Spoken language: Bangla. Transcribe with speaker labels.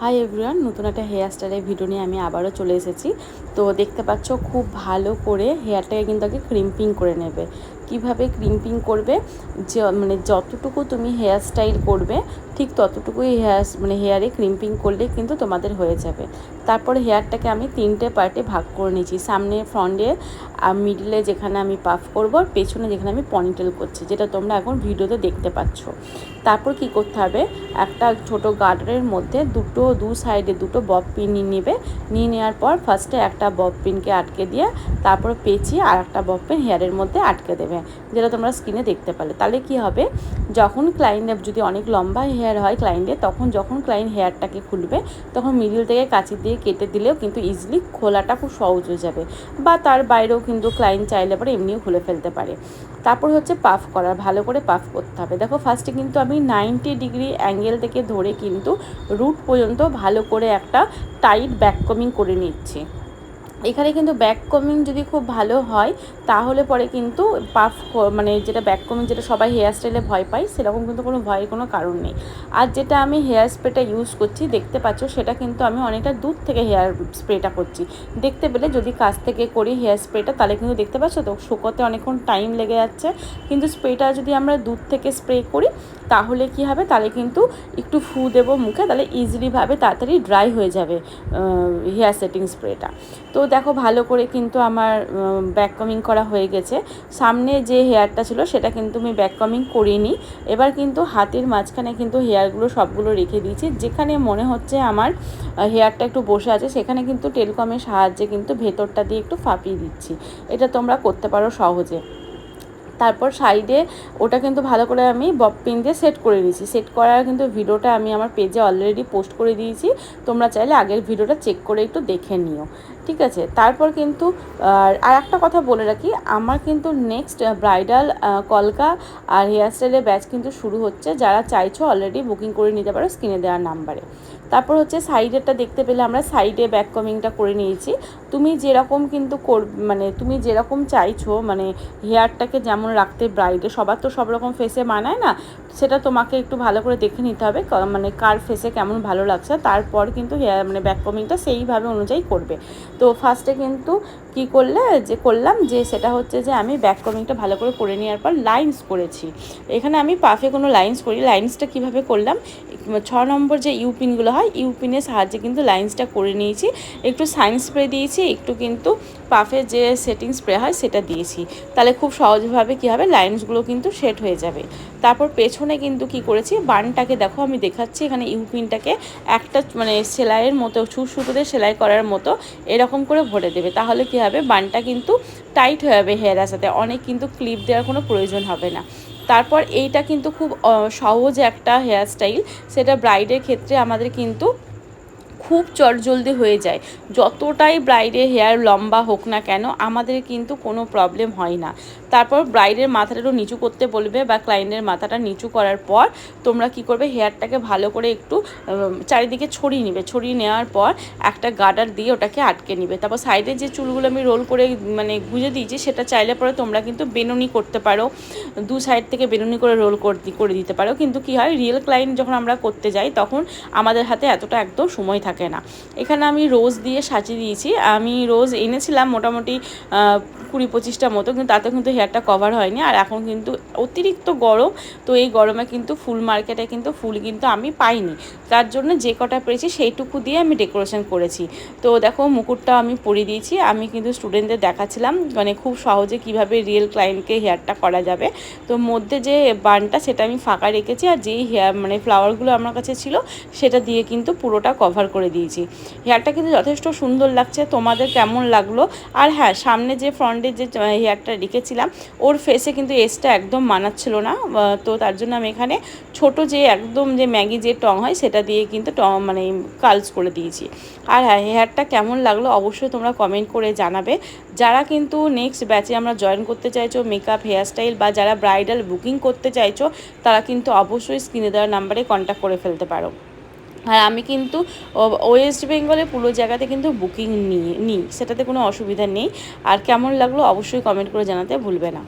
Speaker 1: হাই এভরিওয়ান নতুন একটা হেয়ার স্টাইলের ভিডিও নিয়ে আমি আবারও চলে এসেছি। তো দেখতে পাচ্ছ খুব ভালো করে হেয়ারটাকে কিন্তু আগে ক্রিম্পিং করে নেবে। কীভাবে ক্রিম্পিং করবে? যে মানে যতটুকু তুমি হেয়ার স্টাইল করবে, ঠিক ততটুকুই হেয়ার মানে হেয়ারে ক্রিম্পিং করলে কিন্তু তোমাদের হয়ে যাবে। তারপর হেয়ারটাকে আমি তিনটে পার্টে ভাগ করে নিয়েছি। সামনে ফ্রন্টে আর মিডিলে যেখানে আমি পাফ করব আর পেছনে যেখানে আমি পনিটেল করছি, যেটা তোমরা এখন ভিডিওতে দেখতে পাচ্ছ। তারপর কি করতে হবে? একটা ছোট গার্ডারের মধ্যে দুটো, দু সাইডে দুটো বব পিন নিয়ে নেবে। নিয়ে নেওয়ার পর ফার্স্টে একটা বব পিনকে আটকে দিয়ে তারপর পেঁচিয়ে আর একটা বব পিন হেয়ারের মধ্যে আটকে দেবে, যেটা তোমরা স্কিনে দেখতে পারলে তাহলে কি হবে? যখন ক্লায়েন্টের যদি অনেক লম্বা হেয়ার হয় ক্লায়েন্টের তখন যখন ক্লায়েন্ট হেয়ারটাকে খুলবে, তখন মিডিল থেকে কাঁচি দিয়ে কেটে দিলেও কিন্তু ইজিলি খোলাটা খুব সহজ হয়ে যাবে বা তার বাইরেও কিন্তু ক্লায়েন্ট চাইলে পরে এমনিও খুলে ফেলতে পারে। তারপর হচ্ছে পাফ করা, ভালো করে পাফ করতে হবে। দেখো ফার্স্টে কিন্তু আমি নাইনটি ডিগ্রি অ্যাঙ্গেল থেকে ধরে কিন্তু রুট পর্যন্ত ভালো করে একটা টাইট ব্যাক কমিং করে নিচ্ছি। এখানে কিন্তু ব্যাক কমিং যদি খুব ভালো হয়, তাহলে পরে কিন্তু পাফ মানে যেটা ব্যাক কমিং যেটা সবাই হেয়ার স্টাইলে ভয় পায়, সেরকম কিন্তু কোনো ভয়ের কোনো কারণ নেই। আর যেটা আমি হেয়ার স্প্রেটা ইউজ করছি, দেখতে পাচ্ছ সেটা কিন্তু আমি অনেকটা দূর থেকে হেয়ার স্প্রেটা করছি। দেখতে পেলে যদি কাছ থেকে করি হেয়ার স্প্রেটা তাহলে কিন্তু দেখতে পাচ্ছ তো শুকোতে অনেকক্ষণ টাইম লেগে যাচ্ছে। কিন্তু স্প্রেটা যদি আমরা দূর থেকে স্প্রে করি, তাহলে কি হবে? তাহলে কিন্তু একটু ফু দেবো মুখে, তাহলে ইজিলিভাবে তাড়াতাড়ি ড্রাই হয়ে যাবে হেয়ার সেটিং স্প্রেটা তো দেখো, ভালো করে কিন্তু আমার ব্যাক কামিং করা হয়ে গেছে। সামনে যে হেয়ারটা ছিল, সেটা কিন্তু আমি ব্যাক কামিং করিনি। এবার কিন্তু হাতের মাঝখানে কিন্তু হেয়ারগুলো সবগুলো রেখে দিয়েছি। যেখানে মনে হচ্ছে আমার হেয়ারটা একটু বসে আছে, সেখানে কিন্তু টেলকমের সাহায্যে কিন্তু ভেতরটা দিয়ে একটু ফাঁপিয়ে দিচ্ছি। এটা তোমরা করতে পারো সহজে। তারপর সাইডে ওটা কিন্তু ভালো করে আমি বব পিন দিয়ে সেট করে দিয়েছি। সেট করার কিন্তু ভিডিওটা আমি আমার পেজে অলরেডি পোস্ট করে দিয়েছি। তোমরা চাইলে আগের ভিডিওটা চেক করে একটু দেখে নিও। ঠিক আছে? তারপর কিন্তু, আর একটা কথা বলে রাখি, আমার কিন্তু নেক্সট ব্রাইডাল কলকা আর হেয়ারস্টাইলের ব্যাচ কিন্তু শুরু হচ্ছে, যারা চাইছো অলরেডি বুকিং করে নিতে পারো স্ক্রিনে দেওয়ার নাম্বারে তারপর হচ্ছে সাইডেরটা দেখতে পেলে আমরা সাইডে ব্যাক কমিংটা করে নিয়েছি। তুমি যেরকম কিন্তু কর মানে তুমি যেরকম চাইছো মানে হেয়ারটাকে যেমন রাখতে ব্রাইডে সবার তো সব রকম ফেসে মানায় না সেটা তোমাকে একটু ভালো করে দেখে নিতে হবে মানে কার ফেসে কেমন ভালো লাগছে, তারপর কিন্তু হেয়ার মানে ব্যাক কমিংটা সেইভাবে অনুযায়ী করবে। তো ফার্স্টে কিন্তু কি করলে, যে করলাম যে সেটা হচ্ছে যে আমি ব্যাক কমিংটা ভালো করে করে নেওয়ার পর লাইন্স করেছি। এখানে আমি পাফে কোনো লাইন্স করি লাইন্সটা কীভাবে করলাম, ছ নম্বর যে ইউপিনগুলো হয় ইউপিনের সাহায্যে কিন্তু লাইন্সটা করে নিয়েছি। একটু সাইন স্প্রে দিয়েছি, একটু কিন্তু পাফে যে সেটিং স্প্রে হয় সেটা দিয়েছি। তাহলে খুব সহজভাবে কী হবে লাইন্সগুলো কিন্তু সেট হয়ে যাবে। তারপর পেছনে কিন্তু কি করেছি, বানটাকে দেখো আমি দেখাচ্ছি, এখানে ইউপিনটাকে একটা মানে সেলাইয়ের মতো, সুর সুতোতে সেলাই করার মতো এরকম করে ভরে দেবে। তাহলে কি হবে? বানটা কিন্তু টাইট হয়ে যাবে হেয়ারের সাথে, অনেক কিন্তু ক্লিপ দেওয়ার কোনো প্রয়োজন হবে না। তারপর এইটা কিন্তু খুব সহজ একটা হেয়ার স্টাইল, সেটা ব্রাইডের ক্ষেত্রে আমাদের কিন্তু খুব চটজলদি হয়ে যায়। যতটাই ব্রাইডের হেয়ার লম্বা হোক না কেন, আমাদের কিন্তু কোনো প্রবলেম হয় না। তারপর ব্রাইডের মাথাটা নিচু করতে বলবে বা ক্লায়েন্টের মাথাটা নিচু করার পর তোমরা কি করবে হেয়ারটাকে ভালো করে একটু চারিদিকে ছড়িয়ে নিবে। ছড়িয়ে নেওয়ার পর একটা গার্ডার দিয়ে ওটাকে আটকে নিবে। তারপর সাইডে যে চুলগুলো আমি রোল করে মানে গুঁজে দিয়েছি, সেটা চাইলে পরে তোমরা কিন্তু বেনুনি করতে পারো। দু সাইড থেকে বেনুনি করে রোল করে দিতে পারো। কিন্তু কি হয় রিয়েল ক্লায়েন্ট যখন আমরা করতে যাই, তখন আমাদের হাতে এতটা একদম সময় থাকে না। এখানে আমি রোজ দিয়ে সাজিয়ে দিয়েছি। আমি রোজ এনেছিলাম মোটামুটি কুড়ি পঁচিশটা মতো, কিন্তু তাতে কিন্তু হেয়ারটা কভার হয়নি। আর এখন কিন্তু অতিরিক্ত গরম, তো এই গরমে কিন্তু ফুল মার্কেটে কিন্তু ফুল কিন্তু আমি পাইনি। তার জন্য যে কটা পেয়েছি সেইটুকু দিয়ে আমি ডেকোরেশন করেছি। তো দেখো, মুকুটটা আমি পরিয়ে দিয়েছি। আমি কিন্তু স্টুডেন্টদের দেখাচ্ছিলাম মানে খুব সহজে কীভাবে রিয়েল ক্লায়েন্টকে হেয়ারটা করা যাবে। তো মধ্যে যে বানটা, সেটা আমি ফাঁকা রেখেছি। আর যেই হেয়ার মানে ফ্লাওয়ারগুলো আমার কাছে ছিল, সেটা দিয়ে কিন্তু পুরোটা কভার করে দিয়েছি। হেয়ারটা কিন্তু যথেষ্ট সুন্দর লাগছে, তোমাদের কেমন লাগল? আর হ্যাঁ সামনে যে ফ্রন্টে যে হেয়ারটা রেখেছিলাম, ওর ফেসে কিন্তু এসটা একদম মানাচ্ছিল না। তো তার জন্য আমি এখানে ছোট যে একদম যে ম্যাগি যে টং হয়, সেটা দিয়ে কিন্তু টং মানে কালস করে দিয়েছি। আর হ্যাঁ হেয়ারটা কেমন লাগল অবশ্যই তোমরা কমেন্ট করে জানাবে। যারা কিন্তু নেক্সট ব্যাচে আমরা জয়েন করতে চাইছো মেকআপ হেয়ারস্টাইল বা যারা ব্রাইডাল বুকিং করতে চাইছো, তারা কিন্তু অবশ্যই স্ক্রিনে দেওয়ার নাম্বারে কন্ট্যাক্ট করে ফেলতে পারো। আর আমি কিন্তু ওয়েস্ট বেঙ্গলে পুরো জায়গাতে কিন্তু বুকিং নিই নিই সেটাতে কোনো অসুবিধা নেই। আর কেমন লাগল অবশ্যই কমেন্ট করে জানাতে ভুলবে না।